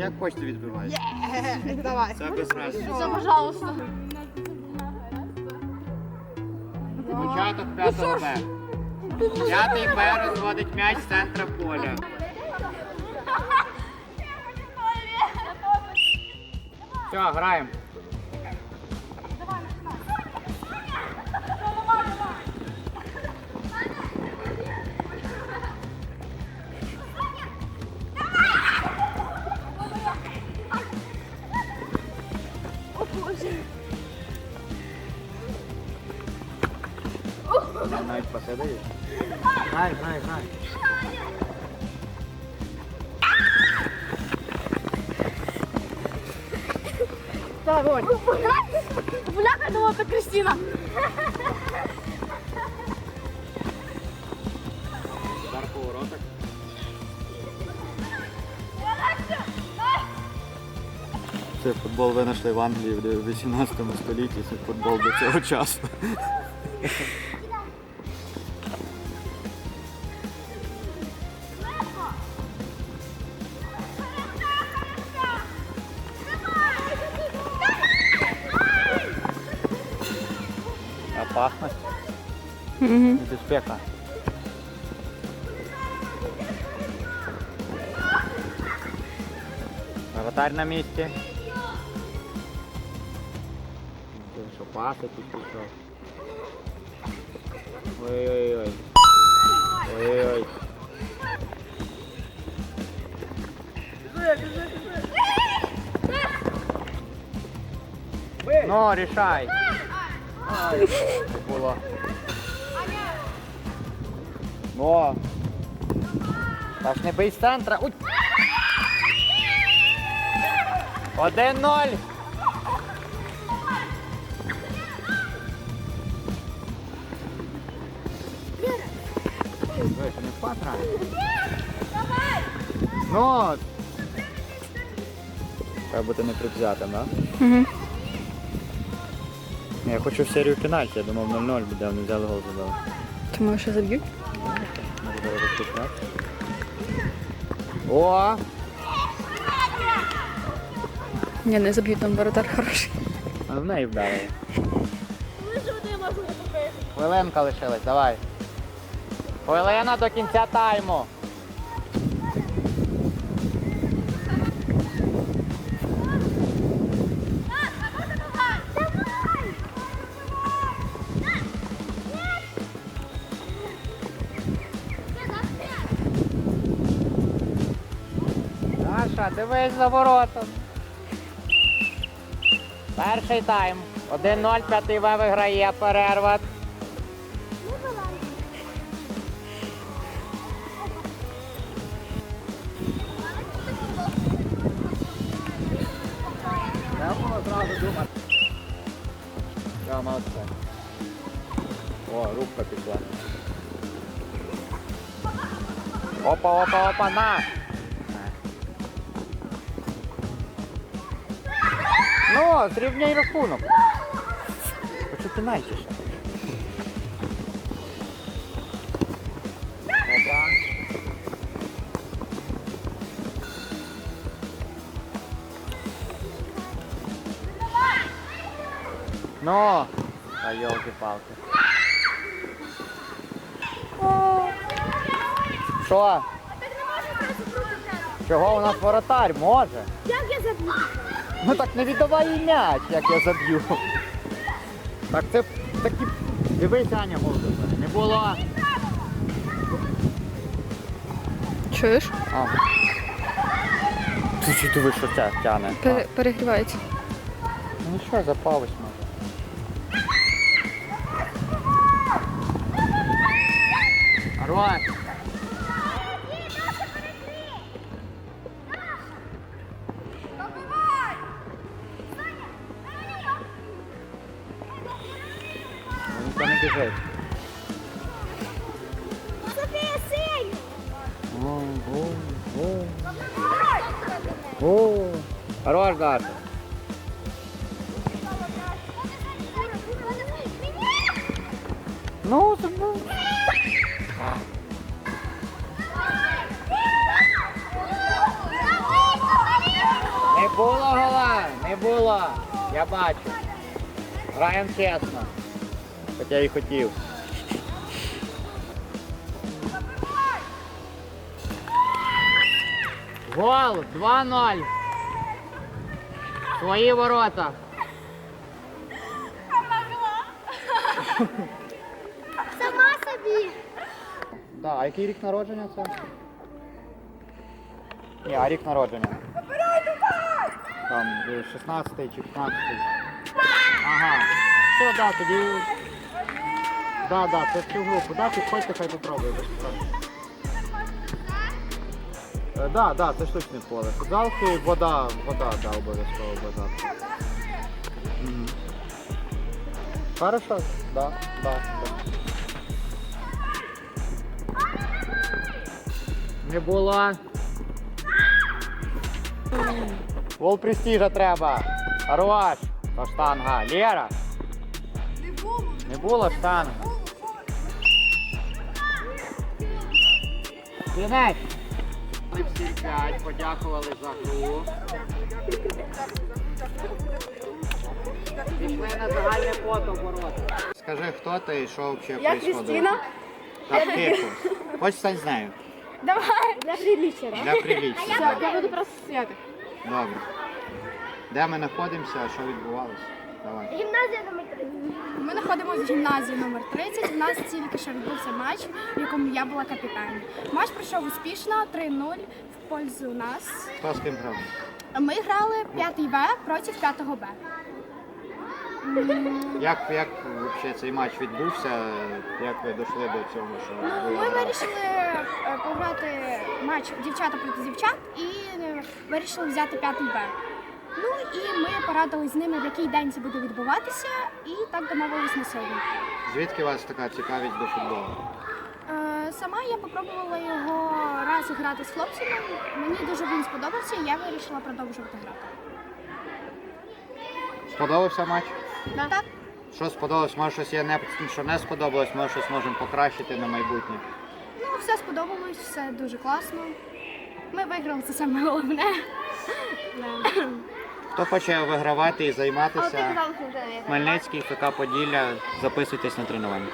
Як хочете відбивайте. Давай. Це без разниці. Все, пожалуйста. Початок п'ятого Б. П'ятий Б розводить м'яч з центра поля. Все, граємо. Навіть посидиш. Грай, грай, грай. Давай. Бляха, думала, это Кристина. Удар по воротах. Це футбол винайшли в Англії в 18 столітті. Це футбол до цього часу. Опасность. Небезпека. Аватар на місці. Ти що, паси тут пішов? Ой-ой-ой. Ой-ой. Ну, рішай. Ай, не було. Та ж не бий з центра. Уй. Один ноль. Ви що не впад? Ну. Треба бути непредвзятим, так? Да? Угу. Я хочу в серію пенальті, я думав 0-0 буде, вони взяли гол забили. Тому що заб'ють? О! Ні, не заб'ють, там воротар хороший. А в неї вдарили. Хвилинка лишилась, давай. Хвилина до кінця тайму. Дивись за воротом. Перший тайм. 1-0, п'ятий В виграє перерва. О, рубка пішла. Опа, опа, опа, на! Ну, зрівняй рахунок. Пенальті ще. Опа. Ну, а йолки-палки. Що? Чого у нас воротар? Може? Як я заб'ю? Ну так не віддавай їй м'яч, як я заб'ю. Так це такі. Дивись, Аня, гол. Не було. Чуєш? А. Ти чи диви, що ця тяне? Пере- перегрівається. Ну що, запавись може. Хорош. Ну, Ніхто не біжить. Софія, синь! О, о, о. О, хорош, Даша. Ну, забув. Давай, Я бачу. Граємо чесно. Хоча я і хотів. Гол 2-0. Свої ворота. Сама собі. Да, а який рік народження це? Ні, а рік народження. Там е, 16 чи 15. Ага. Все, да, тоді. Да, да, це в цю групу. Да, підходьте, хай попробує, питань. Е, Да, да, це штучне поле. Футзалки, вода, вода, да, обов'язково вода. Мгм. Хорошо, да, да. да. Не було. Вол престижа треба. Хорош. То штанга. Лера. Не було. Не було Ми всі п'ять подякували за гру. Пішли на загальне фото ворота. Скажи, хто ти і що взагалі Я Кристина. Так, тихо. Хоч стань з нею. Давай. Для приличия. Для приліччя. Все, я буду просто стояти. Добре. Де ми знаходимося, що відбувалося? Давай. Гімназія номер 30. Ми знаходимося в гімназії номер 30. У нас тільки що відбувся матч, в якому я була капітаном. Матч пройшов успішно 3-0 в пользу нас. Хто з ким грав? Ми грали 5 В проти 5 Б. Як, як взагалі цей матч відбувся? Як ви дійшли до цього, що Ну, ми вирішили е, пограти матч дівчата проти дівчат і е, вирішили взяти 5 Б. Ну і ми порадились з ними, в який день це буде відбуватися, і так домовились на сьогодні. Звідки у вас така цікавість до футболу? Е, Сама я попробувала його раз грати з хлопцями. Мені дуже він сподобався, і я вирішила продовжувати грати. Сподобався матч? Так. Що сподобалось? Може щось є не, що не сподобалось, може щось можемо покращити на майбутнє. Ну, все сподобалось, все дуже класно. Ми виграли, це саме головне. Хто хоче вигравати і займатися? Хмельницький, ФК Поділля, записуйтесь на тренування.